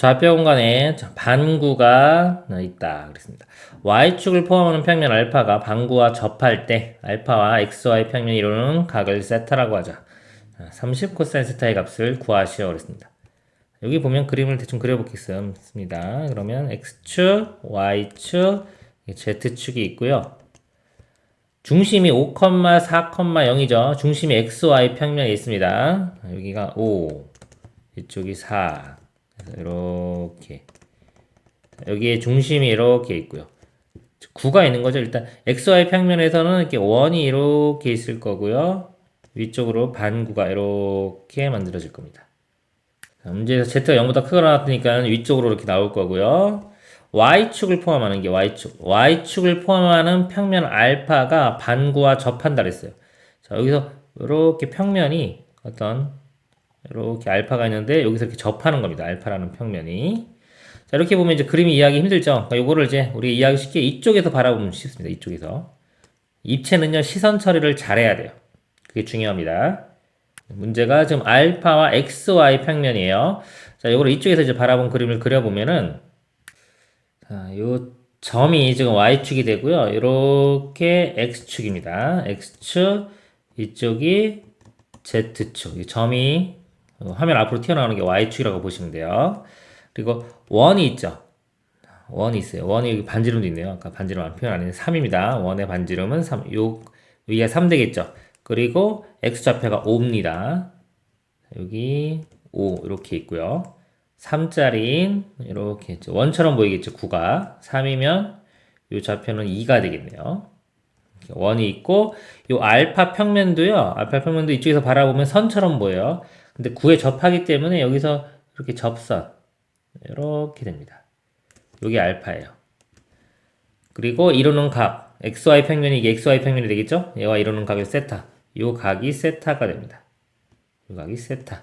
좌표 공간에 반구가 있다. 그랬습니다. y축을 포함하는 평면 알파가 반구와 접할 때 알파와 xy 평면이 이루는 각을 세타라고 하자. 30 코사인 세타의 값을 구하시오. 그랬습니다. 여기 보면 그림을 대충 그려보겠습니다. 그러면 x축, y축, z축이 있고요. 중심이 5,4,0이죠. 중심이 xy 평면에 있습니다. 여기가 5, 이쪽이 4. 이렇게 여기에 중심이 이렇게 있고요. 9가 있는 거죠. 일단 xy 평면에서는 이렇게 원이 이렇게 있을 거고요. 위쪽으로 반구가 이렇게 만들어질 겁니다. 자, 문제에서 z가 0보다 크거나 나왔으니까 위쪽으로 이렇게 나올 거고요. y축을 포함하는 게 y축. y축을 포함하는 평면 알파가 반구와 접한다 그랬어요. 자, 여기서 이렇게 평면이 어떤 이렇게 알파가 있는데 여기서 이렇게 접하는 겁니다. 알파라는 평면이. 자, 이렇게 보면 이제 그림이 이해하기 힘들죠. 그러니까 요거를 이제 우리 이해하기 쉽게 이쪽에서 바라보면 쉽습니다. 이쪽에서. 입체는요, 시선 처리를 잘해야 돼요. 그게 중요합니다. 문제가 지금 알파와 xy 평면이에요. 자, 요거를 이쪽에서 이제 바라본 그림을 그려보면은, 자, 요 점이 지금 y축이 되고요. 이렇게 x축입니다. x축, 이쪽이 z축. 이 점이 화면 앞으로 튀어나오는 게 y축이라고 보시면 돼요. 그리고 원이 있죠. 원이 있어요. 원이 반지름도 있네요. 아까 반지름 안 표현 안 했는데 3입니다. 원의 반지름은 3. 요, 여기가 3 되겠죠. 그리고 x좌표가 5입니다. 여기 5 이렇게 있고요. 3짜리인 이렇게. 원처럼 보이겠죠. 9가 3이면 요 좌표는 2가 되겠네요. 원이 있고 요 알파 평면도요. 알파 평면도 이쪽에서 바라보면 선처럼 보여요. 근데 9에 접하기 때문에 여기서 이렇게 접선 이렇게 됩니다. 여기 알파예요. 그리고 이루는 각 xy 평면이 이게 xy 평면이 되겠죠? 얘와 이루는 각이 세타. 요 각이 세타가 됩니다. 요 각이 세타.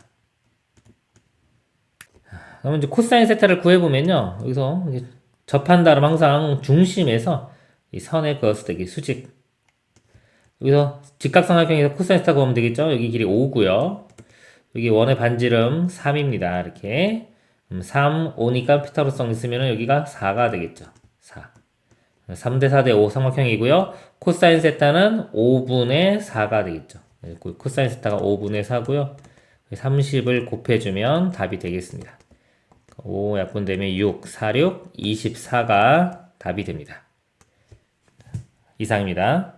그러면 이제 코사인 세타를 구해보면요. 여기서 이제 접한다면 항상 중심에서 이 그었을 때 이게 수직. 여기서 직각삼각형에서 코사인 세타 구하면 되겠죠? 여기 길이 5고요. 여기 원의 반지름 3입니다. 이렇게. 3, 5니까 피타고라성 있으면 여기가 4가 되겠죠. 4. 3대 4대 5 삼각형이고요. 코사인 세타는 5분의 4가 되겠죠. 코사인 세타가 5분의 4고요. 30을 곱해주면 답이 되겠습니다. 5 약분되면 6, 4, 6, 24가 답이 됩니다. 이상입니다.